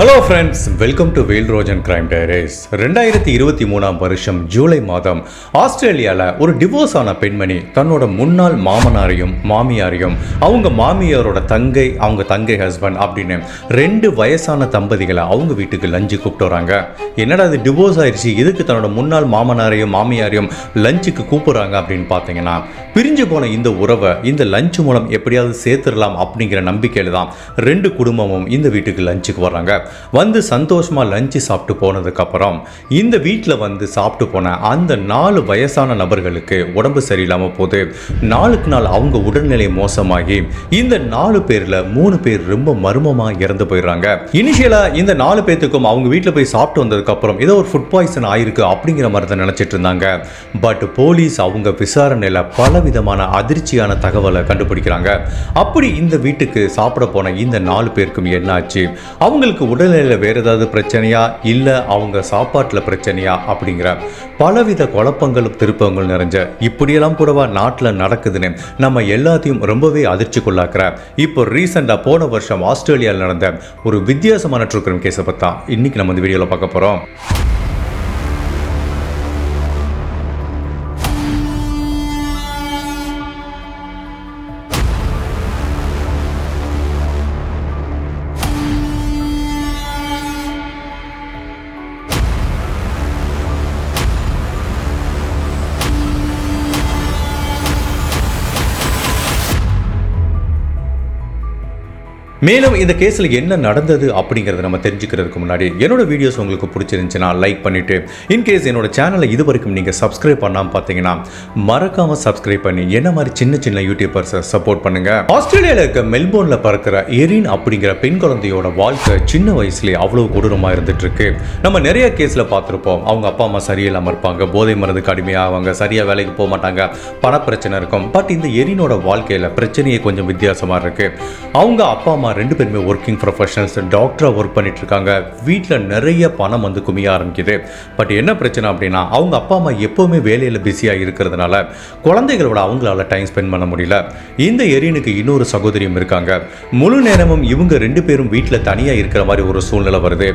Hello friends welcome to வெயில் Rojan crime டைரேஸ் ரெண்டாயிரத்தி இருபத்தி மூணாம் வருஷம் ஜூலை மாதம் ஆஸ்திரேலியாவில் ஒரு டிவோர்ஸ் ஆன பெண்மணி தன்னோட முன்னாள் மாமனாரையும் மாமியாரையும் அவங்க மாமியாரோட தங்கை அவங்க தங்கை ஹஸ்பண்ட் அப்படின்னு ரெண்டு வயசான தம்பதிகளை அவங்க வீட்டுக்கு லஞ்சு கூப்பிட்டு வராங்க. என்னடா இது டிவோர்ஸ் ஆயிடுச்சு இதுக்கு தன்னோட முன்னாள் மாமனாரையும் மாமியாரையும் லஞ்சுக்கு கூப்பிட்றாங்க அப்படின்னு பார்த்தீங்கன்னா பிரிஞ்சு போன இந்த உறவை இந்த லஞ்ச் மூலம் எப்படியாவது சேர்த்துடலாம் அப்படிங்கிற நம்பிக்கையில் தான் ரெண்டு குடும்பமும் இந்த வீட்டுக்கு லஞ்சுக்கு வர்றாங்க. வந்து சந்தோஷமாக லஞ்சு சாப்பிட்டு போனதுக்கப்புறம் இந்த வீட்டில் வந்து சாப்பிட்டு போன அந்த நாலு வயசான நபர்களுக்கு உடம்பு சரியில்லாமல் போகுது நாளுக்கு நாள் அவங்க உடல்நிலை மோசமாகி இந்த நாலு பேரில் மூணு பேர் ரொம்ப மர்மமாக இறந்து போயிடுறாங்க. இனிஷியலாக இந்த நாலு பேர்த்துக்கும் அவங்க வீட்டில் போய் சாப்பிட்டு வந்ததுக்கப்புறம் ஏதோ ஒரு ஃபுட் பாய்சன் ஆயிருக்கு அப்படிங்கிற மாதிரி தான் நினச்சிட்டு இருந்தாங்க. பட் போலீஸ் அவங்க விசாரணையில் பல விதமான அதிர்ச்சியான தகவலை கண்டுபிடிக்கிறாங்க. அப்படி இந்த வீட்டுக்கு சாப்பிட போன இந்த நாலு பேருக்கும் என்னாச்சு? அவங்களுக்கு உடல்நிலையில் வேறு ஏதாவது பிரச்சனையா? இல்லை அவங்க சாப்பாட்டில் பிரச்சனையா? அப்படிங்கிற பலவித குழப்பங்களும் திருப்பங்களும் நிறைஞ்ச இப்படியெல்லாம் கூடவா நாட்டில் நடக்குதுன்னு நம்ம எல்லாத்தையும் ரொம்பவே அதிர்ச்சிக்குள்ளாக்குற. இப்போ ரீசெண்டாக போன வருஷம் ஆஸ்திரேலியாவில் நடந்த ஒரு வித்தியாசமான ட்ரூ கிரைம் கேஸை பற்றி இன்னைக்கு நம்ம இந்த வீடியோவில் பார்க்க போகிறோம் மேலும் இந்த கேஸில் என்ன நடந்தது அப்படிங்கிறத நம்ம தெரிஞ்சுக்கிறதுக்கு முன்னாடி என்னோட வீடியோஸ் உங்களுக்கு பிடிச்சிருந்துச்சுன்னா லைக் பண்ணிட்டு இன்கேஸ் என்னோட சேனலை இது வரைக்கும் நீங்கள் சப்ஸ்கிரைப் பண்ணாமல் பார்த்தீங்கன்னா மறக்காமல் சப்ஸ்கிரைப் பண்ணி என்ன மாதிரி சின்ன சின்ன யூடியூபர்ஸை சப்போர்ட் பண்ணுங்க. ஆஸ்திரேலியாவில் இருக்க மெல்போர்னில் பறக்கிற எரின் அப்படிங்கிற பெண் குழந்தையோட வாழ்க்கை சின்ன வயசுலேயே அவ்வளோ கொடூரமாக இருந்துகிட்ருக்கு நம்ம நிறைய கேஸில் பார்த்துருப்போம். அவங்க அப்பா அம்மா சரியில்லாமல் இருப்பாங்க. போதை மருந்துக்கு அடிமையாவாங்க. சரியாக வேலைக்கு போக மாட்டாங்க. பண பிரச்சனை இருக்கும். பட் இந்த எரினோட வாழ்க்கையில் பிரச்சனையே கொஞ்சம் வித்தியாசமாக இருக்கு. அவங்க அப்பா அம்மா ரெண்டு பேருமே ஒர்க்கிங் ப்ரொஃபஷனல்ஸ் டாக்டராக ஒர்க் பண்ணிட்டு இருக்காங்க வீட்டில் நிறைய பணம் வந்து குமிய ஆரம்பிக்குது. பட் என்ன பிரச்சனை அப்படின்னா அவங்க அப்பா அம்மா எப்போவுமே வேலையில் பிஸியாக இருக்கிறதுனால குழந்தைகளோட அவங்களால டைம் ஸ்பெண்ட் பண்ண முடியல. இந்த எரியனுக்கு இன்னொரு சகோதரியும் இருக்காங்க. முழு நேரமும் இவங்க ரெண்டு பேரும் வீட்டில் தனியாக இருக்கிற மாதிரி ஒரு சூழ்நிலை வருது.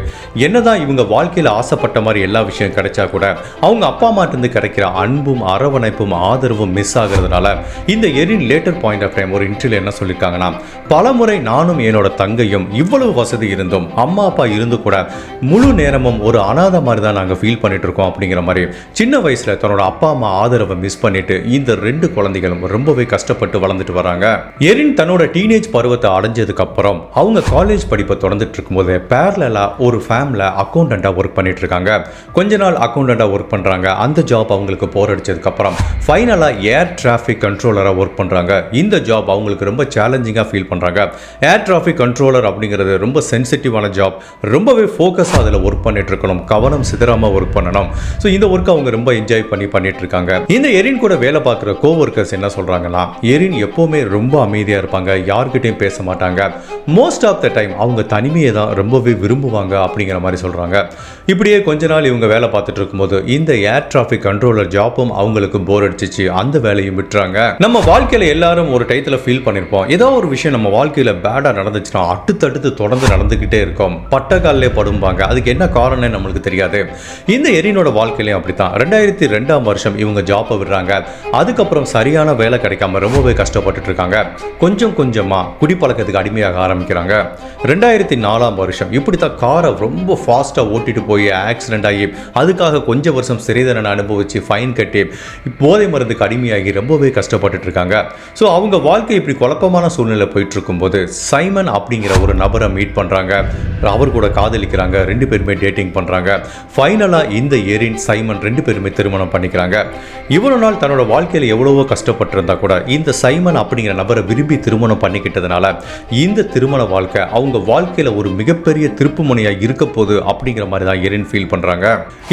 என்னதான் இவங்க வாழ்க்கையில் ஆசைப்பட்ட மாதிரி எல்லா விஷயம் கிடைச்சா கூட அவங்க அப்பா அம்மாட்டிருந்து கிடைக்கிற அன்பும் அரவணைப்பும் ஆதரவும் மிஸ் ஆகிறதுனால இந்த Erin later point of time ஒரு இன்டர்வியூ என்ன சொல்லியிருக்காங்கன்னா பல முறை நானும் என்னோட தங்கையும் இவ்வளவு வசதி இருந்தும் அம்மா அப்பா இருந்து கூட முழு நேரமும் ஒரு அனாதை மாதிரி தான் நாங்கள் ஃபீல் பண்ணிட்டு இருக்கோம் அப்படிங்கிற மாதிரி சின்ன வயசுல தன்னோட அப்பா அம்மா ஆதரவை மிஸ் பண்ணிட்டு இந்த ரெண்டு குழந்தைகளும் ரொம்பவே கஷ்டப்பட்டு வளர்ந்துட்டு வராங்க. எரின் தன்னோட டீனேஜ் பருவத்தை அடைஞ்சதுக்கு அப்புறம் அவங்க காலேஜ் படிப்பை தொடர்ந்துட்டு இருக்கும்போது பேரலா ஒரு ஃபேமில் அக்கௌண்டண்ட்டாக ஒர்க் பண்ணிட்டு இருக்காங்க. கொஞ்ச நாள் அக்கௌண்டண்ட்டாக ஒர்க் பண்ணுறாங்க அந்த ஜாப் அவங்களுக்கு போர் அடிச்சதுக்கு அப்புறம் ஃபைனலாக ஏர் டிராஃபிக் கண்ட்ரோலராக ஒர்க் பண்ணுறாங்க இந்த ஜாப் அவங்களுக்கு ரொம்ப சேலஞ்சிங்காக ஃபீல் பண்ணுறாங்க ஏர் டிராஃபிக் கண்ட்ரோலர் அப்படிங்கிறது ரொம்ப சென்சிட்டிவான ஜாப் ரொம்பவே ஃபோக்கஸாக அதில் ஒர்க் பண்ணிட்டு இருக்கணும் கவனம் சிதறாமல் ஒர்க் பண்ணணும். ஸோ இந்த ஒர்க் அவங்க ரொம்ப என்ஜாய் பண்ணி பண்ணிட்டு இருக்காங்க இந்த எரின் கூட வேலை பார்க்குற கோ ஒர்க்கர்ஸ் என்ன சொல்கிறாங்கன்னா எரின் எப்போவுமே ரொம்ப அமைதியாக இருப்பாங்க. யார்கிட்டையும் பேச மாட்டாங்க. மோஸ்ட் ஆஃப் த டைம் அவங்க தனிமையை தான் ரொம்பவே விரும்புவாங்க அப்படிங்கிற மாதிரி சொல்கிறாங்க இப்படியே கொஞ்ச நாள் இவங்க வேலை பார்த்துட்டு இருக்கும்போது இந்த ஏர் டிராஃபிக் கண்ட்ரோலர் ஜாப்பும் அவங்களுக்கு போர் அடிச்சிச்சு. அந்த வேலையும் விட்டுறாங்க. நம்ம வாழ்க்கையில் எல்லாரும் ஒரு டயத்தில் ஃபீல் பண்ணியிருப்போம் ஏதோ ஒரு விஷயம் நம்ம வாழ்க்கையில் பேடாக நடந்துச்சுன்னா அடுத்தடுத்து தொடர்ந்து நடந்துக்கிட்டே இருக்கும். பட்டக்காலே படும்பாங்க. அதுக்கு என்ன காரணம் நம்மளுக்கு தெரியாது. இந்த எரினோட வாழ்க்கையிலையும் அப்படித்தான். ரெண்டாயிரத்தி ரெண்டாம் வருஷம் இவங்க ஜாப்பை விடுறாங்க. அதுக்கப்புறம் சரியான வேலை கிடைக்காம ரொம்பவே கஷ்டப்பட்டுட்டு இருக்காங்க. கொஞ்சம் கொஞ்சமாக குடிப்பழக்கத்துக்கு அடிமையாக ஆரம்பிக்கிறாங்க. ரெண்டாயிரத்தி நாலாம் வருஷம் இப்படி தான் காரை ரொம்ப ஃபாஸ்ட்டாக ஓட்டிட்டு போய் ஆக்சிடென்ட் ஆகி அதுக்காக கொஞ்சம் வருஷம் சிறை அனுபவிச்சு ஃபைன் கட்டி போதை மருந்துக்கு அடிமையாகி ரொம்பவே கஷ்டப்பட்டுட்டு இருக்காங்க. ஸோ அவங்க வாழ்க்கை இப்படி குழப்பமான சூழ்நிலை போயிட்டு இருக்கும்போது சைமன் அப்படிங்கிற ஒரு நபரை மீட் பண்ணுறாங்க அவர் கூட காதலிக்கிறாங்க. ரெண்டு பேருமே டேட்டிங் பண்ணுறாங்க ஃபைனலாக இந்த ஏரின் சைமன் ரெண்டு பேருமே திருமணம் பண்ணிக்கிறாங்க. இவ்வளோ நாள் தன்னோட வாழ்க்கையில் எவ்வளவோ கஷ்டப்பட்டிருந்தா கூட இந்த சைமன் அப்படிங்கிற நபரை விரும்பி திருமணம் பண்ணிக்கிட்டதுனால இந்த திருமண வாழ்க்கை அவங்க வாழ்க்கையில் ஒரு மிகப்பெரிய திருப்புமுனையாக இருக்க போகுது அப்படிங்கிற மாதிரி தான் எரின் ஃபீல் பண்ணுறாங்க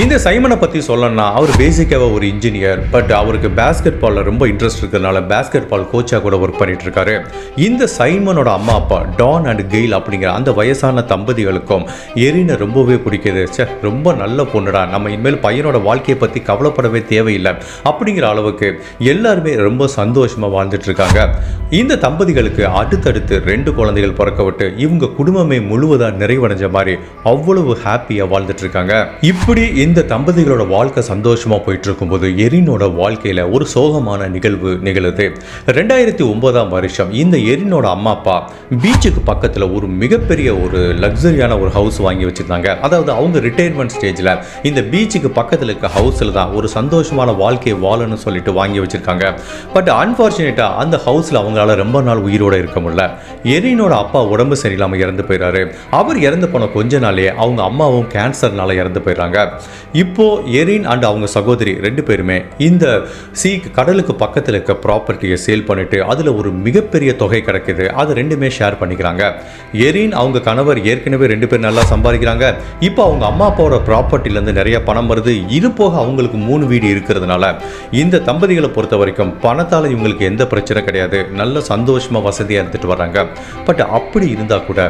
இந்த சைமனை பற்றி சொல்லணும்னா அவர் பேசிக்காக ஒரு இன்ஜினியர் பட் அவருக்கு பேஸ்கெட் பாலில் ரொம்ப இன்ட்ரெஸ்ட் இருக்கிறதுனால பேஸ்கெட் பால் கோச்சாக கூட ஒர்க் பண்ணிட்டு இருக்காரு. இந்த சைமனோட அம்மா அப்பா டான் அண்ட் கெயில் அப்படிங்கிற அந்த வயசான தம்பதிகளுக்கும் எரினை ரொம்பவே பிடிக்குது. சே ரொம்ப நல்ல பொண்ணுடா. நம்ம இனிமேல் பையனோட வாழ்க்கையை பற்றி கவலைப்படவே தேவையில்லை. அப்படிங்கிற அளவுக்கு எல்லாருமே ரொம்ப சந்தோஷமாக வாழ்ந்துட்டு இருக்காங்க இந்த தம்பதிகளுக்கு அடுத்தடுத்து ரெண்டு குழந்தைகள் பிறக்க விட்டு இவங்க குடும்பமே முழுவதாக நிறைவடைஞ்ச மாதிரி அவ்வளவு ஹாப்பியாக வாழ்ந்துட்டு இருக்காங்க இப்படி இந்த தம்பதிகளோட வாழ்க்கை சந்தோஷமாக போயிட்டு இருக்கும்போது எரினோட வாழ்க்கையில் ஒரு சோகமான நிகழ்வு நிகழுது. ரெண்டாயிரத்தி ஒன்பதாம் வருஷம் இந்த எரினோட அம்மா அப்பா பி பீச்சுக்கு பக்கத்தில் ஒரு மிகப்பெரிய ஒரு லக்ஸரியான ஒரு ஹவுஸ் வாங்கி வச்சுருந்தாங்க. அதாவது அவங்க ரிட்டையர்மெண்ட் ஸ்டேஜில் இந்த பீச்சுக்கு பக்கத்தில் இருக்க ஹவுஸில் தான் ஒரு சந்தோஷமான வாழ்க்கையை வாழணும்னு சொல்லிட்டு வாங்கி வச்சுருக்காங்க. பட் அன்ஃபார்ச்சுனேட்டாக அந்த ஹவுஸில் அவங்களால ரொம்ப நாள் உயிரோடு இருக்க முடியல. எரினோட அப்பா உடம்பு சரியில்லாமல் இறந்து போயிடுறாரு அவர் இறந்து போன கொஞ்ச நாளே அவங்க அம்மாவும் கேன்சர்னால இறந்து போயிடுறாங்க இப்போது எரின் அண்ட் அவங்க சகோதரி ரெண்டு பேருமே இந்த சீ கடலுக்கு பக்கத்தில் இருக்க ப்ராப்பர்ட்டியை சேல் பண்ணிவிட்டு அதில் ஒரு மிகப்பெரிய தொகை கிடைக்குது. அதை ரெண்டுமே ஷேர் பண்ணிக்கிறாங்க. எரின் அவங்க கணவர் ஏற்கனவே ரெண்டு பேர் நல்லா சம்பாதிக்கிறாங்க. இப்போ அவங்க அம்மா அப்பாவோட ப்ராப்பர்ட்டிலேருந்து நிறைய பணம் வருது. இது போக அவங்களுக்கு மூணு வீடு இருக்கிறதுனால இந்த தம்பதிகளை பொறுத்த வரைக்கும் பணத்தால் இவங்களுக்கு எந்த பிரச்சனை கிடையாது. நல்ல சந்தோஷமாக வசதியாக இருந்துட்டு வராங்க பட் அப்படி இருந்தால் கூட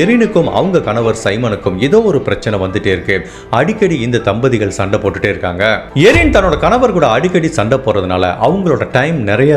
எரினுக்கும் அவங்க கணவர் சைமனுக்கும் ஏதோ ஒரு பிரச்சனை வந்துட்டே இருக்கு. அடிக்கடி இந்த தம்பதிகள் சண்டை போட்டுட்டே இருக்காங்க. எரின் தன்னோட கணவர் கூட அடிக்கடி சண்டை போடுறதுனால அவங்களோட டைம் நிறைய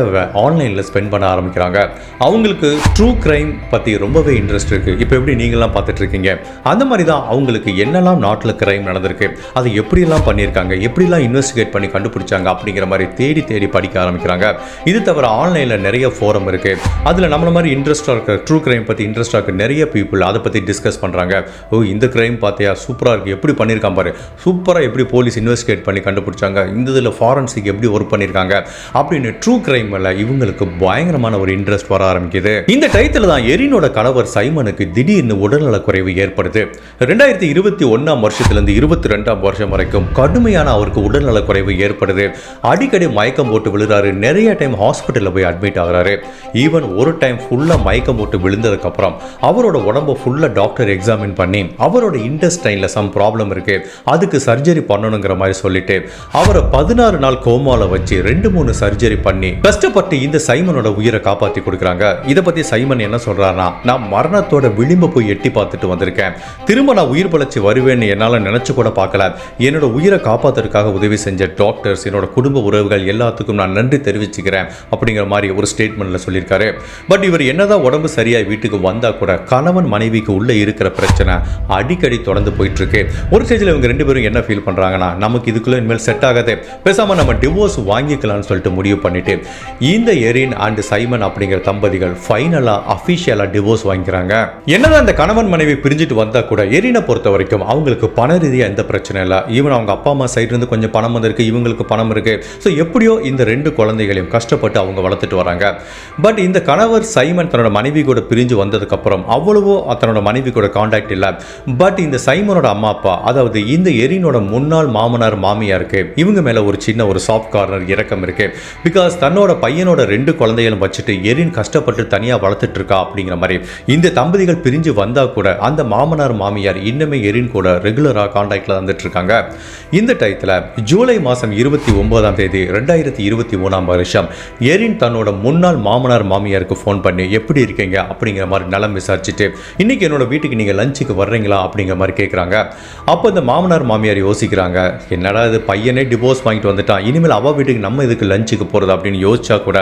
ஆன்லைனில் ஸ்பெண்ட் பண்ண ஆரம்பிக்கிறாங்க. அவங்களுக்கு ட்ரூ கிரைம் பற்றி ரொம்பவே இன்ட்ரெஸ்ட் இருக்கு. இப்போ எப்படி நீங்களாம் பார்த்துட்டு இருக்கீங்க அந்த மாதிரி தான் அவங்களுக்கு என்னெல்லாம் நாட்டில் கிரைம் நடந்திருக்கு? அதை எப்படியெல்லாம் பண்ணியிருக்காங்க? எப்படிலாம் இன்வெஸ்டிகேட் பண்ணி கண்டுபிடிச்சாங்க? அப்படிங்கிற மாதிரி தேடி தேடி படிக்க ஆரம்பிக்கிறாங்க. இது தவிர ஆன்லைனில் நிறைய ஃபோரம் இருக்கு. அதில் நம்மளை மாதிரி இன்ட்ரெஸ்டாக இருக்க ட்ரூ கிரைம் பற்றி இன்ட்ரெஸ்டாக இருக்க நிறைய பீப்புள் அதை பற்றி டிஸ்கஸ் பண்ணுறாங்க ஓ இந்த கிரைம் பார்த்தியா? சூப்பராக இருக்குது எப்படி பண்ணியிருக்கான் பாரு. சூப்பராக எப்படி போலீஸ் இன்வெஸ்டிகேட் பண்ணி கண்டுபிடிச்சாங்க? இந்த இதில் ஃபாரன்சிக் எப்படி ஒர்க் பண்ணியிருக்காங்க? அப்படின்னு ட்ரூ கிரைம் இவங்களுக்கு பயங்கரமான ஒரு இன்ட்ரெஸ்ட் வர ஆரம்பிக்குது. இந்த டயத்தில் தான் எரினோட கணவர் சைமனுக்கு திடீர்னு உடல்நலக்குறைவு ஏற்படுது. ரெண்டாயிரத்தி இருபத்தி ஒன்றாம் வருஷத்துலேருந்து இருபத்தி ரெண்டாம் வருஷம் வரைக்கும் கடுமையான அவருக்கு உடல்நலக்குறைவு ஏற்படுது. அடிக்கடி மயக்கம் போட்டு விழுறாரு. நிறைய டைம் ஹாஸ்பிட்டலில் போய் அட்மிட் ஆகுறாரு. ஈவன் ஒரு டைம் ஃபுல்லாக மயக்கம் போட்டு விழுந்ததுக்கப்புறம் அவரோட உடம்பை ஃபுல்லாக டாக்டர் எக்ஸாமின் பண்ணி அவரோட இன்டஸ்டைனில் சம் ப்ராப்ளம் இருக்கு. அதுக்கு சர்ஜரி பண்ணணுங்கிற மாதிரி சொல்லிட்டு அவரை பதினாறு நாள் கோமாவில் வச்சு ரெண்டு மூணு சர்ஜரி பண்ணி கஷ்டப்பட்டு இந்த சைமனோட உயிரை காப்பாற்றி கொடுக்குறாங்க. இதை பற்றி சைமன் என்ன சொல்றாருன்னா நான் மரணத்தோட விளிம்பு போய் எட்டி பார்த்துட்டு வந்திருக்கேன். திரும்ப நான் உயிர் பழச்சி வருவேன்னு என்னால் நினச்சி கூட பார்க்கல. என்னோட உயிரை காப்பாத்துறதுக்காக உதவி செஞ்ச டாக்டர்ஸ் என்னோட குடும்ப உறவுகள் எல்லாத்துக்கும் நான் நன்றி தெரிவிச்சுக்கிறேன் அப்படிங்கிற மாதிரி ஒரு ஸ்டேட்மெண்ட்ல சொல்லியிருக்காரு. பட் இவர் என்னதான் உடம்பு சரியாக வீட்டுக்கு வந்தால் கூட கணவன் மனைவிக்கு உள்ளே இருக்கிற பிரச்சனை அடிக்கடி தொடர்ந்து போயிட்டு இருக்கு ஒரு ஸ்டேஜில் இவங்க ரெண்டு பேரும் என்ன ஃபீல் பண்ணுறாங்கன்னா நமக்கு இதுக்குள்ளே இனிமேல் செட் ஆகாது. பேசாமல் நம்ம டிவோர்ஸ் வாங்கிக்கலாம்னு சொல்லிட்டு முடிவு பண்ணிட்டு இந்த எரின் அண்ட் சைமன் அப்படிங்கிற தம்பதிகள் ஃபைனலாக அஃபிஷியலாக டிவோர்ஸ் வாங்கிக்கிறாங்க. என்னதான் அந்த கணவன் மனைவி பிரிஞ்சுட்டு வந்தா கூட எரினை பொறுத்த வரைக்கும் அவங்களுக்கு பண ரீதியாக எந்த பிரச்சனை இல்லை. ஈவன் அவங்க அப்பா அம்மா சைடு இருந்து கொஞ்சம் பணம் வந்திருக்கு இவங்களுக்கு பணம் இருக்கு. ஸோ எப்படியோ இந்த ரெண்டு குழந்தைகளையும் கஷ்டப்பட்டு அவங்க வளர்த்துட்டு வராங்க. பட் இந்த கணவர் சைமன் தன்னோட மனைவி கூட பிரிஞ்சு வந்ததுக்கப்புறம் அவ்வளவோ தன்னோட மனைவி கூட காண்டாக்ட் இல்லை. பட் இந்த சைமனோட அம்மா அப்பா அதாவது இந்த எரினோட முன்னாள் மாமனார் மாமியாருக்கு இவங்க மேலே ஒரு சின்ன ஒரு சாஃப்ட் கார்னர் இறக்கம் இருக்கு. பிகாஸ் தன்னோட பையனோட ரெண்டு குழந்தைகளும் வச்சுட்டு எரின் கஷ்டப்பட்டு தனியாக வளர்த்துட்டு இருக்கா அப்படிங்கிற மாதிரி இந்த தம்பதிகள் பிரிஞ்சு வந்தா கூட அந்த மாமனார் மாமியார் இன்னுமே எரின் கூட ரெகுலராக காண்டாக்டில் வந்துட்டு இருக்காங்க இந்த டயத்தில் ஜூலை மாதம் இருபத்தி ஒன்பதாம் தேதி ரெண்டாயிரத்தி இருபத்தி மூணாம் வருஷம் எரின் தன்னோட முன்னாள் மாமனார் மாமியாருக்கு ஃபோன் பண்ணி எப்படி இருக்கீங்க? அப்படிங்கிற மாதிரி நலம் விசாரிச்சுட்டு இன்னைக்கு என்னோட வீட்டுக்கு நீங்கள் லஞ்சுக்கு வர்றீங்களா? அப்படிங்கிற மாதிரி கேட்குறாங்க அப்போ இந்த மாமனார் மாமியார் யோசிக்கிறாங்க என்னடா இது பையனே டிவோர்ஸ் வாங்கிட்டு வந்துட்டான். இனிமேல் அவள் வீட்டுக்கு நம்ம இதுக்கு லஞ்சுக்கு போகிறது அப்படின்னு யோசிச்சா கூட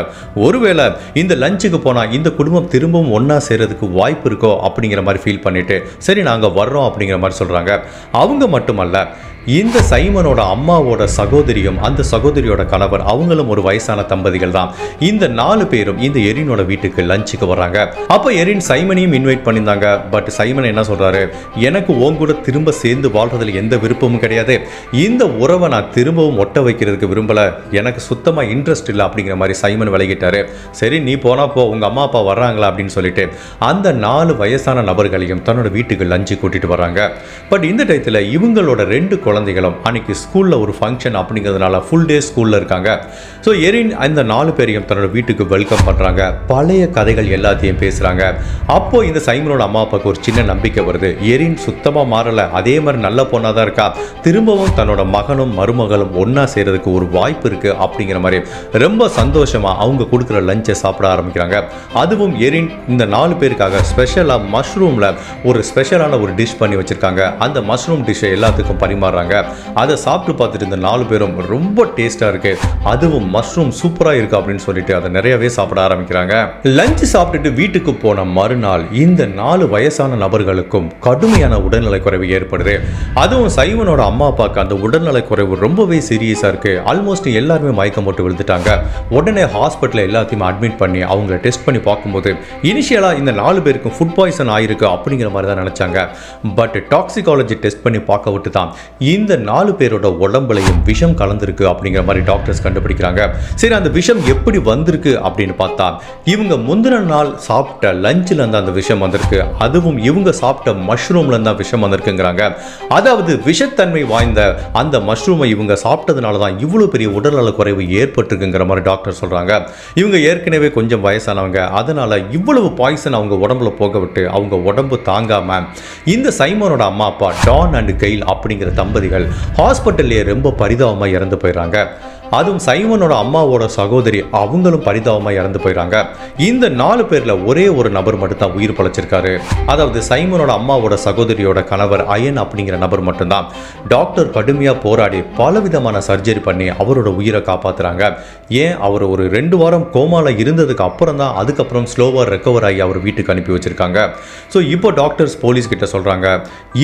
ஒருவேளை இந்த லஞ்சுக்கு போனால் இந்த குடும்பம் திரும்பவும் ஒன்றா சேர்றதுக்கு வாய்ப்பு இருக்கோ அப்படிங்கிற மாதிரி ஃபீல் பண்ணிட்டு சரி நாங்கள் வர்றோம் அப்படிங்கிற மாதிரி சொல்கிறாங்க அவங்க மட்டுமல்ல இந்த சைமனோட அம்மாவோட சகோதரியும் அந்த சகோதரியோட கணவர் அவங்களும் ஒரு வயசான தம்பதிகள் தான். இந்த நாலு பேரும் இந்த எரினோட வீட்டுக்கு லஞ்சுக்கு வர்றாங்க. அப்போ எரின் சைமனையும் இன்வைட் பண்ணியிருந்தாங்க. பட் சைமன் என்ன சொல்றாரு? எனக்கு உன் கூட திரும்ப சேர்ந்து வாழ்றதுல எந்த விருப்பமும் கிடையாது. இந்த உறவை நான் திரும்பவும் ஒட்ட வைக்கிறதுக்கு விரும்பல. எனக்கு சுத்தமாக இன்ட்ரெஸ்ட் இல்லை அப்படிங்கிற மாதிரி சைமன் விலகிட்டாரு. சரி நீ போனா போ உங்க அம்மா அப்பா வர்றாங்களா அப்படின்னு சொல்லிட்டு அந்த நாலு வயசான நபர்களையும் தன்னோட வீட்டுக்கு லஞ்சு கூட்டிட்டு வராங்க பட் இந்த டயத்தில் இவங்களோட ரெண்டு குழந்தைகளும். அன்னைக்கு ஸ்கூலில் ஒரு ஃபங்க்ஷன் அப்படிங்கிறதுனால ஃபுல் டே ஸ்கூலில் இருக்காங்க. ஸோ எரின் அந்த நாலு பேரையும் தன்னோட வீட்டுக்கு வெல்கம் பண்ணுறாங்க பழைய கதைகள் எல்லாத்தையும் பேசுகிறாங்க அப்போது இந்த சைமனோட அம்மா அப்பாவுக்கு ஒரு சின்ன நம்பிக்கை வருது. எரின் சுத்தமாக மாறலை. அதே மாதிரி நல்ல பொண்ணாக தான் இருக்கா. திரும்பவும் தன்னோட மகனும் மருமகளும் ஒன்றா செய்கிறதுக்கு ஒரு வாய்ப்பு இருக்குது அப்படிங்கிற மாதிரி ரொம்ப சந்தோஷமாக அவங்க கொடுக்குற லஞ்சை சாப்பிட ஆரம்பிக்கிறாங்க. அதுவும் எரின் இந்த நாலு பேருக்காக ஸ்பெஷலாக மஷ்ரூமில் ஒரு ஸ்பெஷலான ஒரு டிஷ் பண்ணி வச்சுருக்காங்க. அந்த மஷ்ரூம் டிஷ்ஷை எல்லாத்துக்கும் பரிமாறுறாங்க அதை சாப்பிட்டு பார்த்துட்டு இந்த நாலு பேரும் ரொம்ப டேஸ்ட்டாக இருக்குது அதுவும் மஷ்ரூம் சூப்பராக இருக்குது அப்படின்னு சொல்லிட்டு அதை நிறையவே சாப்பிட ஆரம்பிக்கிறாங்க. லஞ்ச் சாப்பிட்டுட்டு வீட்டுக்கு போன மறுநாள் இந்த நாலு வயசான நபர்களுக்கும் கடுமையான உடல்நலை குறைவு ஏற்படுது. அதுவும் சைவனோட அம்மா அப்பாவுக்கு அந்த உடல்நலை குறைவு ரொம்பவே சீரியஸாக இருக்கு. ஆல்மோஸ்ட் எல்லாருமே மயக்கம் போட்டு விழுந்துட்டாங்க. உடனே ஹாஸ்பிட்டலில் எல்லாத்தையும் அட்மிட் பண்ணி அவங்கள டெஸ்ட் பண்ணி பார்க்கும்போது இனிஷியலாக இந்த நாலு பேருக்கும் ஃபுட் பாய்சன் ஆயிருக்கு அப்படிங்கிற மாதிரி தான் நினச்சாங்க. பட் டாக்ஸிகாலஜி டெஸ்ட் பண்ணி பார்க்க விட்டு தான் இந்த நாலு பேரோட உடம்புலையும் விஷம் கலந்துருக்கு அப்படிங்கிற மாதிரி டாக்டர்ஸ் கண்டுபிடிக்கிறாங்க. சரி அந்த விஷம் எப்படி வந்திருக்கு அப்படின்னு பார்த்தா இவங்க முந்தின நாள் சாப்பிட்ட லஞ்சில் இருந்து அந்த விஷம் வந்திருக்கு. அதுவும் இவங்க சாப்பிட்ட மஷ்ரூம்ல இருந்தா விஷம் வந்திருக்குங்கிறாங்க. அதாவது விஷத்தன்மை வாய்ந்த அந்த மஷ்ரூமை இவங்க சாப்பிட்டதுனால தான் இவ்வளோ பெரிய உடல்நல குறைவு ஏற்பட்டிருக்குங்கிற மாதிரி டாக்டர் சொல்கிறாங்க இவங்க ஏற்கனவே கொஞ்சம் வயசானவங்க. அதனால இவ்வளவு பாய்சன் அவங்க உடம்புல போக விட்டு அவங்க உடம்பு தாங்காம இந்த சைமனோட அம்மா அப்பா டான் அண்ட் கெயில் அப்படிங்கிற தம்பதி தம்பதிகள் ஹாஸ்பிட்டல்லையே ரொம்ப பரிதாபமாக இறந்து போயிடுறாங்க. அதுவும் சைமனோட அம்மாவோட சகோதரி அவங்களும் பரிதாபமாக இறந்து போயிடுறாங்க இந்த நாலு பேரில் ஒரே ஒரு நபர் மட்டும்தான் உயிர் பழைச்சிருக்காரு. அதாவது சைமனோட அம்மாவோட சகோதரியோட கணவர் அயன் அப்படிங்கிற நபர் மட்டும்தான். டாக்டர் கடுமையாக போராடி பலவிதமான சர்ஜரி பண்ணி அவரோட உயிரை காப்பாத்துறாங்க. ஏன்? அவர் ஒரு ரெண்டு வாரம் கோமால இருந்ததுக்கு அப்புறம் தான் அதுக்கப்புறம் ஸ்லோவாக ரெக்கவர் ஆகி அவர் வீட்டுக்கு அனுப்பி வச்சிருக்காங்க. ஸோ இப்போ டாக்டர்ஸ் போலீஸ் கிட்ட சொல்றாங்க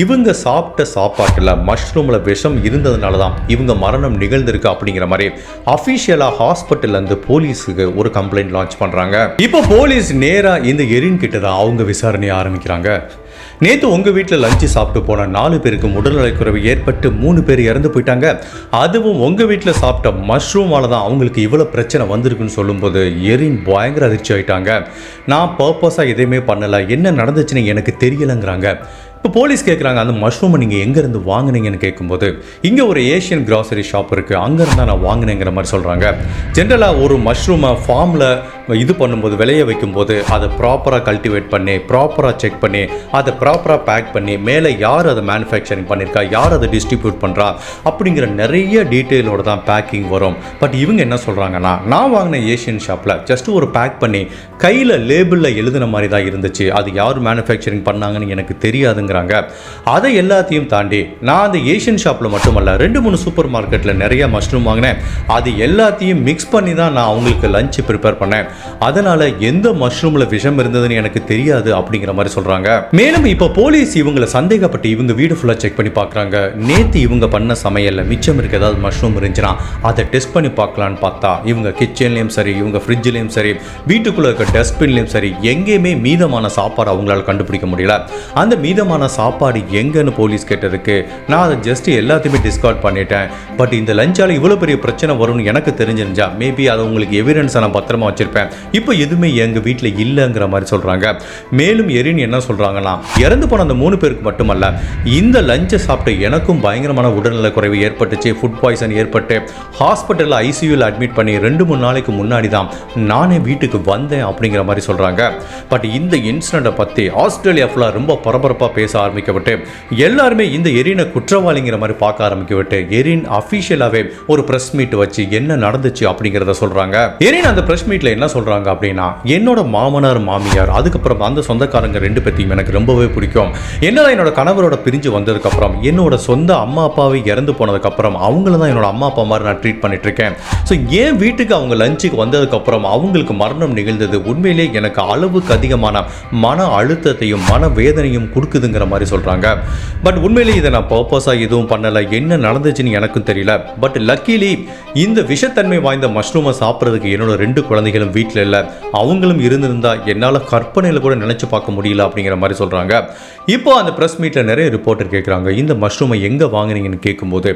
இவங்க சாப்பிட்ட சாப்பாட்டில் மஷ்ரூமில் விஷம் இருந்ததுனால தான் இவங்க மரணம் நிகழ்ந்திருக்கு அப்படிங்கிற மாதிரி. அஃபிஷியலாக ஹாஸ்பிட்டல்லேருந்து போலீஸுக்கு ஒரு கம்ப்ளைண்ட் லான்ச் பண்ணுறாங்க இப்போ போலீஸ் நேராக இந்த எரின் கிட்ட தான் அவங்க விசாரணையை ஆரம்பிக்கிறாங்க. நேற்று உங்கள் வீட்டில் லஞ்சு சாப்பிட்டு போன நாலு பேருக்கு உடல்நலக்குறைவு ஏற்பட்டு மூணு பேர் இறந்து போயிட்டாங்க. அதுவும் உங்கள் வீட்டில் சாப்பிட்ட மஷ்ரூமால தான் அவங்களுக்கு இவ்வளோ பிரச்சனை வந்திருக்குன்னு சொல்லும்போது எரின் பயங்கர அதிர்ச்சி ஆயிட்டாங்க. நான் பர்பஸாக எதையுமே பண்ணலை. என்ன நடந்துச்சுன்னு எனக்கு தெரியலைங்கிறாங்க. இப்போ போலீஸ் கேட்குறாங்க அந்த மஷ்ரூமை நீங்கள் எங்கேருந்து வாங்குனீங்கன்னு கேட்கும்போது இங்கே ஒரு ஏஷியன் கிராசரி ஷாப் இருக்குது அங்கேருந்து நான் வாங்கினேங்கிற மாதிரி சொல்கிறாங்க ஜென்ரலாக ஒரு மஷ்ரூமை ஃபார்மில் இது பண்ணும்போது விளைய வைக்கும்போது அதை ப்ராப்பராக கல்டிவேட் பண்ணி ப்ராப்பராக செக் பண்ணி அதை ப்ராப்பராக பேக் பண்ணி மேலே யார் அதை மேனுஃபேக்சரிங் பண்ணியிருக்கா யார் அதை டிஸ்ட்ரிபியூட் பண்ணுறா அப்படிங்கிற நிறைய டீட்டெயிலோட தான் பேக்கிங் வரும். பட் இவங்க என்ன சொல்கிறாங்கன்னா நான் வாங்கின ஏஷியன் ஷாப்பில் ஜஸ்ட் ஒரு பேக் பண்ணி கையில் லேபிளில் எழுதின மாதிரி தான் இருந்துச்சு. அது யார் மேனுஃபேக்சரிங் பண்ணாங்கன்னு எனக்கு தெரியாதுங்க. வாங்குறாங்க. அதை எல்லாத்தையும் தாண்டி நான் அந்த ஏஷியன் ஷாப்பில் மட்டுமல்ல ரெண்டு மூணு சூப்பர் மார்க்கெட்டில் நிறைய மஷ்ரூம் வாங்கினேன். அது எல்லாத்தையும் மிக்ஸ் பண்ணி தான் நான் அவங்களுக்கு லஞ்ச் ப்ரிப்பேர் பண்ணேன். அதனால் எந்த மஷ்ரூமில் விஷம் இருந்ததுன்னு எனக்கு தெரியாது அப்படிங்கிற மாதிரி சொல்கிறாங்க மேலும் இப்போ போலீஸ் இவங்களை சந்தேகப்பட்டு இவங்க வீடு ஃபுல்லாக செக் பண்ணி பார்க்குறாங்க. நேற்று இவங்க பண்ண சமையலில் மிச்சம் இருக்க ஏதாவது மஷ்ரூம் இருந்துச்சுன்னா அதை டெஸ்ட் பண்ணி பார்க்கலான்னு பார்த்தா இவங்க கிச்சன்லேயும் சரி இவங்க ஃப்ரிட்ஜ்லேயும் சரி வீட்டுக்குள்ளே இருக்க டஸ்ட்பின்லேயும் சரி எங்கேயுமே மீதமான சாப்பாடு அவங்களால கண்டுபிடிக்க முடியல. அந்த மீதமான சாப்பாடு எங்கன்னு போலீஸ் கேட்டதுக்கு நான் அதை ஜஸ்ட் எல்லாத்தையுமே டிஸ்கார்ட் பண்ணிட்டேன். பட் இந்த லஞ்சால இவ்வளோ பெரிய பிரச்சனை வரும்னு எனக்கு தெரிஞ்சிருந்தா மேபி அதை உங்களுக்கு எவிடன்ஸை நான் பத்திரமா வச்சிருப்பேன். இப்போ எதுவுமே எங்கள் வீட்டில் இல்லைங்கிற மாதிரி சொல்கிறாங்க மேலும் எரின் என்ன சொல்கிறாங்கன்னா இறந்து போன அந்த மூணு பேருக்கு மட்டுமல்ல இந்த லஞ்சை சாப்பிட்டு எனக்கும் பயங்கரமான உடல்நல குறைவு ஏற்பட்டுச்சு ஃபுட் பாய்சன் ஏற்பட்டு ஹாஸ்பிட்டலில் ஐசியூவில் அட்மிட் பண்ணி ரெண்டு மூணு நாளைக்கு முன்னாடி தான் நானே வீட்டுக்கு வந்தேன் அப்படிங்கிற மாதிரி சொல்கிறாங்க பட் இந்த இன்சிடெண்ட்டை பற்றி ஆஸ்திரேலியா ஃபுல்லாக ரொம்ப பரபரப்பாக பேச ஆரம்பிக்கப்பட்டு எல்லாருமே இந்த எரினை குற்றவாளிங்கிற மாதிரி பார்க்க ஆரம்பிக்கப்பட்டு எரின் அஃபிஷியலாகவே ஒரு ப்ரெஸ் மீட் வச்சு என்ன நடந்துச்சு அப்படிங்கிறத சொல்கிறாங்க எரின் அந்த ப்ரெஸ் மீட்டில் என்ன சொல்கிறாங்க அப்படின்னா என்னோட மாமனார் மாமியார் அதுக்கப்புறம் அந்த சொந்தக்காரங்க ரெண்டு பேர்த்தையும் எனக்கு ரொம்பவே பிடிக்கும். என்னதான் என்னோட கணவரோட பிரிஞ்சு வந்ததுக்கப்புறம் என்னோட சொந்த அம்மா அப்பாவை இறந்து போனதுக்கப்புறம் அவங்கள தான் என்னோட அம்மா அப்பா மாதிரி நான் ட்ரீட் பண்ணிட்டு இருக்கேன் ஸோ ஏன் வீட்டுக்கு அவங்க லஞ்சுக்கு வந்ததுக்கப்புறம் அவங்களுக்கு மரணம் நிகழ்ந்தது. உண்மையிலே எனக்கு அளவுக்கு அதிகமான மன அழுத்தத்தையும் மன வேதனையும் அப்படிங்கிற மாதிரி சொல்கிறாங்க பட் உண்மையிலே இதை நான் பர்பஸாக எதுவும் பண்ணலை. என்ன நடந்துச்சுன்னு எனக்கும் தெரியல. பட் லக்கிலி இந்த விஷத்தன்மை வாய்ந்த மஷ்ரூமை சாப்பிட்றதுக்கு என்னோட ரெண்டு குழந்தைகளும் வீட்டில் இல்லை. அவங்களும் இருந்திருந்தா என்னால் கற்பனையில் கூட நினச்சி பார்க்க முடியல அப்படிங்கிற மாதிரி சொல்கிறாங்க இப்போ அந்த ப்ரெஸ் மீட்டில் நிறைய ரிப்போர்ட்டர் கேட்குறாங்க இந்த மஷ்ரூமை எங்கே வாங்குனீங்கன்னு கேட்கும்போது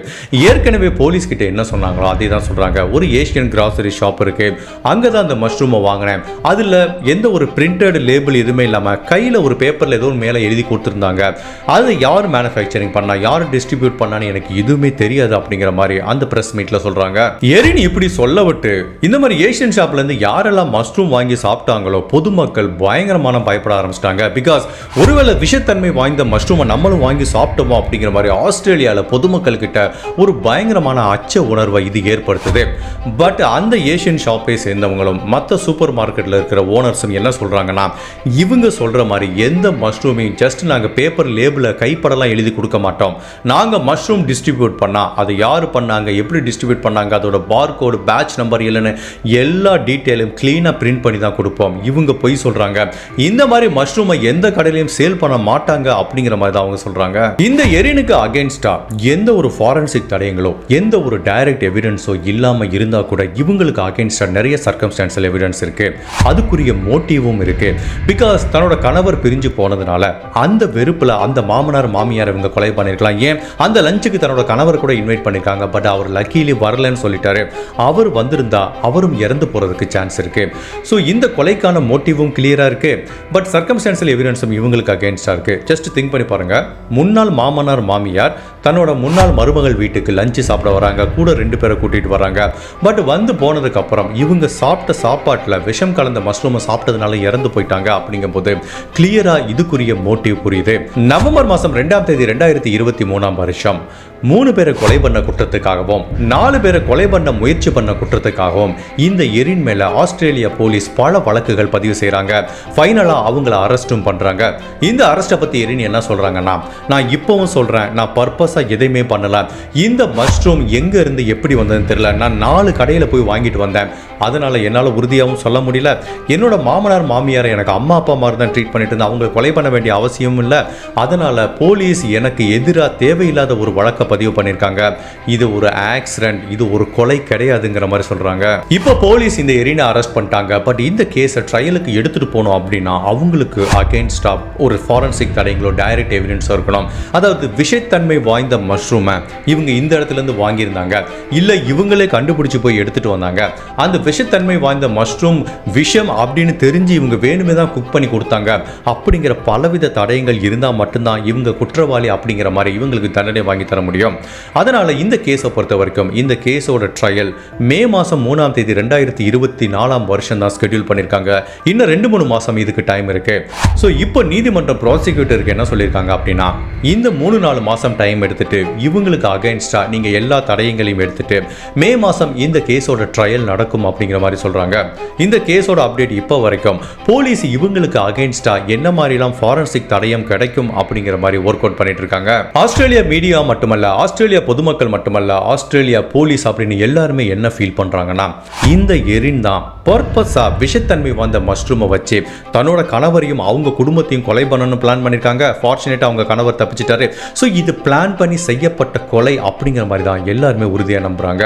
ஏற்கனவே போலீஸ் கிட்ட என்ன சொன்னாங்களோ அதே தான் சொல்கிறாங்க ஒரு ஏஷியன் கிராசரி ஷாப் இருக்கு. அங்கே தான் அந்த மஷ்ரூமை வாங்கினேன். அதில் எந்த ஒரு பிரிண்டட் லேபிள் எதுவுமே இல்லாமல் கையில் ஒரு பேப்பரில் ஏதோ மேலே எழுதி கொடுத்துருந்தாங்க. வந்திருந்தாங்க அது யார் மேனுஃபேக்சரிங் பண்ணா யார் டிஸ்ட்ரிபியூட் பண்ணான்னு எனக்கு எதுவுமே தெரியாது அப்படிங்கிற மாதிரி அந்த பிரஸ் மீட்டில் சொல்கிறாங்க எரின் இப்படி சொல்ல விட்டு இந்த மாதிரி ஏஷியன் ஷாப்ல இருந்து யாரெல்லாம் மஷ்ரூம் வாங்கி சாப்பிட்டாங்களோ பொதுமக்கள் பயங்கரமான பயப்பட ஆரம்பிச்சிட்டாங்க. பிகாஸ் ஒருவேளை விஷத்தன்மை வாய்ந்த மஷ்ரூமை நம்மளும் வாங்கி சாப்பிட்டோமோ அப்படிங்கிற மாதிரி ஆஸ்திரேலியாவில் பொதுமக்கள் கிட்ட ஒரு பயங்கரமான அச்ச உணர்வை இது ஏற்படுத்துது. பட் அந்த ஏஷியன் ஷாப்பை சேர்ந்தவங்களும் மற்ற சூப்பர் மார்க்கெட்டில் இருக்கிற ஓனர்ஸும் என்ன சொல்கிறாங்கன்னா இவங்க சொல்கிற மாதிரி எந்த மஷ்ரூமையும் ஜஸ்ட் நாங்கள் பேப்பர் லேபிளில் கைப்படலாம் எழுதி கொடுக்க மாட்டோம். நாங்கள் மஷ்ரூம் டிஸ்ட்ரிபியூட் பண்ணால் அதை யார் பண்ணாங்க எப்படி டிஸ்ட்ரிபியூட் பண்ணாங்க அதோட பார் கோடு பேட்ச் நம்பர் இல்லைன்னு எல்லா டீட்டெயிலும் க்ளீனாக பிரிண்ட் பண்ணி தான் கொடுப்போம். இவங்க பொய் சொல்கிறாங்க இந்த மாதிரி மஷ்ரூமை எந்த கடையிலையும் சேல் பண்ண மாட்டாங்க அப்படிங்கிற மாதிரி தான் அவங்க சொல்கிறாங்க இந்த எரினுக்கு அகேன்ஸ்டாக எந்த ஒரு ஃபாரன்சிக் தடயங்களோ எந்த ஒரு டைரக்ட் எவிடன்ஸோ இல்லாமல் இருந்தால் கூட இவங்களுக்கு அகேன்ஸ்டாக நிறைய சர்க்கம்ஸ்டான்சல் எவிடன்ஸ் இருக்குது அதுக்குரிய மோட்டிவும் இருக்குது பிகாஸ் தன்னோட கணவர் பிரிஞ்சு போனதுனால அந்த வெறும் வெறுப்புல அந்த மாமனார் மாமியார் இவங்க கொலை பண்ணிருக்கலாம். ஏன்? அந்த லஞ்சுக்கு தன்னோட கணவர் கூட இன்வைட் பண்ணியிருக்காங்க பட் அவர் லக்கீலி வரலன்னு சொல்லிட்டாரு. அவர் வந்திருந்தா அவரும் இறந்து போறதுக்கு சான்ஸ் இருக்கு. ஸோ இந்த கொலைக்கான மோட்டிவும் கிளியரா இருக்கு. பட் சர்க்கம்ஸ்டான்சியல் எவிடன்ஸும் இவங்களுக்கு அகேன்ஸ்டாக இருக்கு. ஜஸ்ட் திங்க் பண்ணி பாருங்க. முன்னாள் மாமனார் மாமியார் தன்னோட முன்னாள் மருமகள் வீட்டுக்கு லஞ்சு சாப்பிட வராங்க. கூட ரெண்டு பேரை கூட்டிகிட்டு வராங்க. பட் வந்து போனதுக்கப்புறம் இவங்க சாப்பிட்ட சாப்பாட்டில் விஷம் கலந்த மஷ்ரூமை சாப்பிட்டதுனால இறந்து போயிட்டாங்க அப்படிங்கும்போது கிளியராக இதுக்குரிய மோட்டிவ் புரியுது. நவம்பர் மாதம் ரெண்டாம் தேதி ரெண்டாயிரத்தி இருபத்தி மூணாம் வருஷம். மூணு பேரை கொலை பண்ண குற்றத்துக்காகவும் நாலு பேரை கொலை பண்ண முயற்சி பண்ண குற்றத்துக்காகவும் இந்த எரின் மேலே ஆஸ்திரேலிய போலீஸ் பல வழக்குகள் பதிவு செய்கிறாங்க ஃபைனலாக அவங்கள அரெஸ்ட்டும் பண்ணுறாங்க இந்த அரெஸ்ட்டை பற்றி எரின் என்ன சொல்கிறாங்கன்னா நான் இப்போவும் சொல்கிறேன் நான் பர்பஸ் எதையுமே பண்ணலாம் இந்த மஷ்ரூம் எங்க இருந்து எப்படி வந்ததுன்னு தெரியல. நான் நாலு கடையில் போய் வாங்கிட்டு வந்தேன். அதனால் என்னால் உறுதியாகவும் சொல்ல முடியல. என்னோட மாமனார் மாமியார் எனக்கு அம்மா அப்பா மாதிரி தான் ட்ரீட் பண்ணிட்டு இருந்தேன் அவங்க கொலை பண்ண வேண்டிய அவசியமும் இல்லை. அதனால போலீஸ் எனக்கு எதிராக தேவையில்லாத ஒரு வழக்கை பதிவு பண்ணியிருக்காங்க இது ஒரு ஆக்சிடென்ட் இது ஒரு கொலை கிடையாதுங்கிற மாதிரி சொல்றாங்க. இப்போ போலீஸ் இந்த எரினை அரெஸ்ட் பண்ணிட்டாங்க. பட் இந்த கேஸை ட்ரையலுக்கு எடுத்துட்டு போனோம் அப்படின்னா அவங்களுக்கு அகேன்ஸ்டா ஒரு ஃபாரன்சிக் தடைங்களோ டைரக்ட் எவிடன்ஸோ இருக்கணும். அதாவது விஷயத்தன்மை வாய் வாய்ந்த மஷ்ரூமை இவங்க இந்த இடத்துலேருந்து வாங்கியிருந்தாங்க. இல்லை இவங்களே கண்டுபிடிச்சி போய் எடுத்துகிட்டு வந்தாங்க. அந்த விஷத்தன்மை வாய்ந்த மஷ்ரூம் விஷம் அப்படின்னு தெரிஞ்சு இவங்க வேணுமே தான் குக் பண்ணி கொடுத்தாங்க. அப்படிங்கிற பலவித தடயங்கள் இருந்தால் மட்டும்தான் இவங்க குற்றவாளி அப்படிங்கிற மாதிரி இவங்களுக்கு தண்டனை வாங்கி தர முடியும். அதனால் இந்த கேஸை பொறுத்த வரைக்கும் இந்த கேஸோட ட்ரையல் மே மாதம் மூணாம் தேதி ரெண்டாயிரத்தி இருபத்தி நாலாம் வருஷம் தான் ஸ்கெடியூல் பண்ணியிருக்காங்க. இன்னும் ரெண்டு மூணு மாதம் இதுக்கு டைம் இருக்குது ஸோ இப்போ நீதிமன்றம் ப்ராசிக்யூட்டருக்கு என்ன சொல்லியிருக்காங்க அப்படின்னா இந்த மூணு நாலு மாதம் டைம் எடுத்து எடுத்துட்டு இவங்களுக்கு அகைன்ஸ்டாக நீங்கள் எல்லா தடயங்களையும் எடுத்துட்டு மே மாதம் இந்த கேஸோட ட்ரையல் நடக்கும் அப்படிங்கிற மாதிரி சொல்கிறாங்க இந்த கேஸோட அப்டேட் இப்போ வரைக்கும் போலீஸ் இவங்களுக்கு அகைன்ஸ்டாக என்ன மாதிரிலாம் ஃபாரன்சிக் தடயம் கிடைக்கும் அப்படிங்கிற மாதிரி ஒர்க் அவுட் பண்ணிட்டு இருக்காங்க. ஆஸ்திரேலியா மீடியா மட்டுமல்ல ஆஸ்திரேலியா பொதுமக்கள் மட்டுமல்ல ஆஸ்திரேலியா போலீஸ் அப்படின்னு எல்லாருமே என்ன ஃபீல் பண்ணுறாங்கன்னா இந்த எரின் தான் பர்பஸாக விஷத்தன்மை வந்த மஷ்ரூமை வச்சு தன்னோட கணவரையும் அவங்க குடும்பத்தையும் கொலை பண்ணணும்னு பிளான் பண்ணியிருக்காங்க ஃபார்ச்சுனேட்டாக அவங்க கணவர் தப்பிச்சிட்டாரு. ஸோ இது பிளான் பண்ணி செய்யப்பட்ட கொலை அப்படிங்கிற மாதிரி தான் எல்லாருமே உறுதியாக நம்புகிறாங்க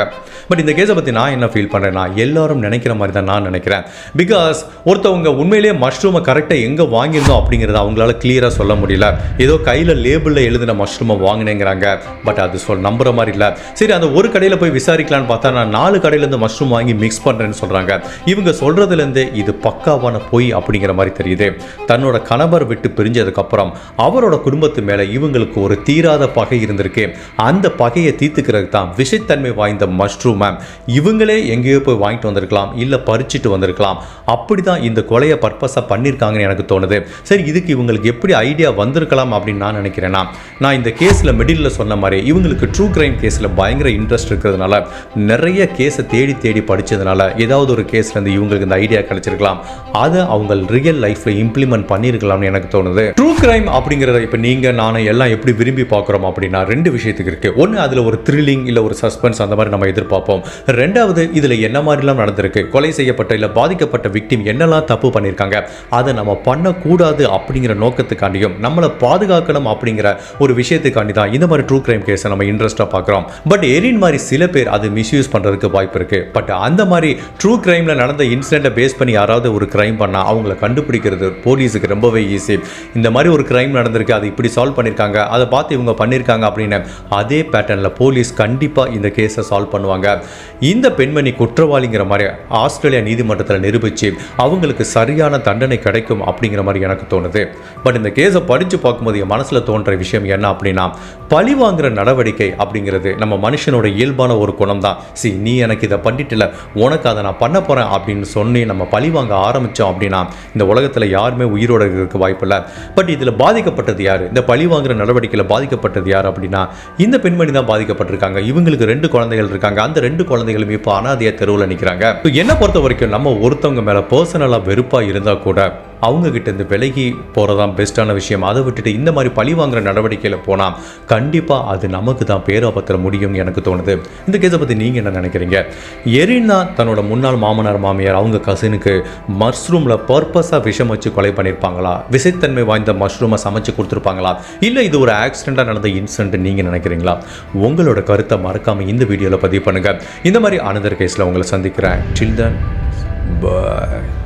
பட் இந்த கேஸை பற்றி நான் என்ன ஃபீல் பண்ணுறேன்னா எல்லாரும் நினைக்கிற மாதிரி தான் நான் நினைக்கிறேன். பிகாஸ் ஒருத்தவங்க உண்மையிலேயே மஷ்ரூமை கரெக்டாக எங்கே வாங்கியிருந்தோம் அப்படிங்கிறத அவங்களால கிளியராக சொல்ல முடியல. ஏதோ கையில் லேபிளில் எழுதின மஷ்ரூமை வாங்கினேங்கிறாங்க. பட் அது சொல் நம்புற மாதிரி இல்லை. சரி அந்த ஒரு கடையில் போய் விசாரிக்கலான்னு பார்த்தா நான் நாலு கடையிலேருந்து மஷ்ரூம் வாங்கி மிக்ஸ் பண்ணுறேன்னு சொல்கிறாங்க இவங்க சொல்கிறதுலேருந்து இது பக்காவான பொய் அப்படிங்கிற மாதிரி தெரியுது. தன்னோட கணவர் விட்டு பிரிஞ்சதுக்கப்புறம் அவரோட குடும்பத்து மேலே இவங்களுக்கு ஒரு தீராத பகை இருந்திருக்கு. அந்த பகையை தீர்த்துக்கிறது தான் விஷத்தன்மை வாய்ந்த மஷ்ரூமை இவங்களே எங்கேயோ போய் வாங்கிட்டு வந்திருக்கலாம் இல்லை பறிச்சுட்டு வந்திருக்கலாம். அப்படி தான் இந்த கொலையை பர்பஸாக பண்ணியிருக்காங்கன்னு எனக்கு தோணுது. சரி இதுக்கு இவங்களுக்கு எப்படி ஐடியா வந்திருக்கலாம் அப்படின்னு நான் நினைக்கிறேன்னா நான் இந்த கேஸில் மிடில் சொன்ன மாதிரி இவங்களுக்கு ட்ரூ கிரைம் கேஸில் பயங்கர இன்ட்ரெஸ்ட் இருக்கிறதுனால நிறைய கேஸை தேடி தேடி படித்ததுனால ஏதாவது ஒரு கேஸ்லேருந்து இவங்களுக்கு இந்த ஐடியா கிடைச்சிருக்கலாம். அதை அவங்க ரியல் லைஃப்பில் இம்ப்ளிமெண்ட் பண்ணியிருக்கலாம்னு எனக்கு தோணுது. ட்ரூ கிரைம் அப்படிங்கிறத இப்போ நீங்கள் நானும் எல்லாம் எப்படி விரும்பி பார்க்குறோம் அப்படின்னா ரெண்டு விஷயத்துக்கு இருக்குது ஒன்று அதில் ஒரு த்ரில்லிங் இல்லை ஒரு சஸ்பென்ஸ் அந்த மாதிரி நம்ம எதிர்பார்ப்போம். ரெண்டாவது இதில் என்ன மாதிரிலாம் நடந்திருக்கு? கொலை செய்யப்பட்ட இல்லை பாதிக்கப்பட்ட விக்டிம் என்னெல்லாம் தப்பு பண்ணியிருக்காங்க அதை நம்ம பண்ணக்கூடாது அப்படிங்கிற நோக்கத்துக்காண்டியும் நம்மளை பாதுகாக்கணும் அப்படிங்கிற ஒரு விஷயத்துக்காண்டி தான் இந்த மாதிரி ட்ரூ கிரைம் கேஸை நம்ம இன்ட்ரெஸ்ட்டாக பார்க்குறோம். பட் எரின் மாதிரி சில பேர் அது மிஸ்யூஸ் பண்ணுறதுக்கு வாய்ப்பு இருக்குது பட் அந்த மாதிரி ட்ரூ கிரைமில் நடந்த இன்சிடெண்ட்டை பேஸ் பண்ணி யாராவது ஒரு கிரைம் பண்ணால் அவங்கள கண்டுபிடிக்கிறது போலீஸுக்கு ரொம்பவே ஈஸி இந்த மாதிரி ஒரு கிரைம் நடந்திருக்கு அது இப்படி சால்வ் பண்ணியிருக்காங்க அதை பார்த்து இவங்க பண்ணியிருக்காங்க பண்ணிட்டாங்க அப்படின்னு. அதே பேட்டர்னில் போலீஸ் கண்டிப்பாக இந்த கேஸை சால்வ் பண்ணுவாங்க. இந்த பெண்மணி குற்றவாளிங்கிற மாதிரி ஆஸ்திரேலியா நீதிமன்றத்தில் நிரூபித்து அவங்களுக்கு சரியான தண்டனை கிடைக்கும் அப்படிங்கிற மாதிரி எனக்கு தோணுது. பட் இந்த கேஸை படித்து பார்க்கும்போது என் மனசில் தோன்ற விஷயம் என்ன அப்படின்னா பழி வாங்குற நடவடிக்கை அப்படிங்கிறது நம்ம மனுஷனோட இயல்பான ஒரு குணம் தான் சி நீ எனக்கு இதை பண்ணிட்டுல உனக்கு அதை நான் பண்ண போகிறேன் அப்படின்னு சொல்லி நம்ம பழி வாங்க ஆரம்பித்தோம் அப்படின்னா இந்த உலகத்தில் யாருமே உயிரோட இருக்க வாய்ப்பில்லை. பட் இதில் பாதிக்கப்பட்டது யார்? இந்த பழி வாங்குற நடவடிக்கையில் பாதிக்கப்பட்டது யார் அப்படின்னா இந்த பெண்மணி தான் பாதிக்கப்பட்டிருக்காங்க. இவங்களுக்கு ரெண்டு குழந்தைகள் இருக்காங்க. அந்த ரெண்டு குழந்தைகளும் இப்போ அனாதையாக தெருவில் நிற்கிறாங்க என்ன பொறுத்த வரைக்கும் நம்ம ஒருத்தவங்க மேலே பர்சனலாக வெறுப்பாக இருந்தால் கூட அவங்க இருந்து விலகி போகிறதான் பெஸ்ட்டான விஷயம். அதை விட்டுட்டு இந்த மாதிரி பழி வாங்குற நடவடிக்கையில் போனால் கண்டிப்பாக அது நமக்கு தான் பேராபத்தில் முடியும் எனக்கு தோணுது. இந்த கேஸை பற்றி நீங்கள் என்ன நினைக்கிறீங்க? எரினா தன்னோட முன்னாள் மாமனார் மாமியார் அவங்க கசினுக்கு மஷ்ரூமில் பர்பஸாக விஷம் வச்சு கொலை பண்ணியிருப்பாங்களா விசைத்தன்மை வாய்ந்த மஷ்ரூமை சமைச்சு கொடுத்துருப்பாங்களா? இல்லை இது ஒரு ஆக்சிடெண்ட்டாக நடந்த இன்சிடென்ட் நீங்கள் நினைக்கிறீங்களா? உங்களோட கருத்தை மறக்காமல் இந்த வீடியோவில் பதிவு பண்ணுங்கள் இந்த மாதிரி அனதர் கேஸில் உங்களை சந்திக்கிறேன். சில்தன் பாய்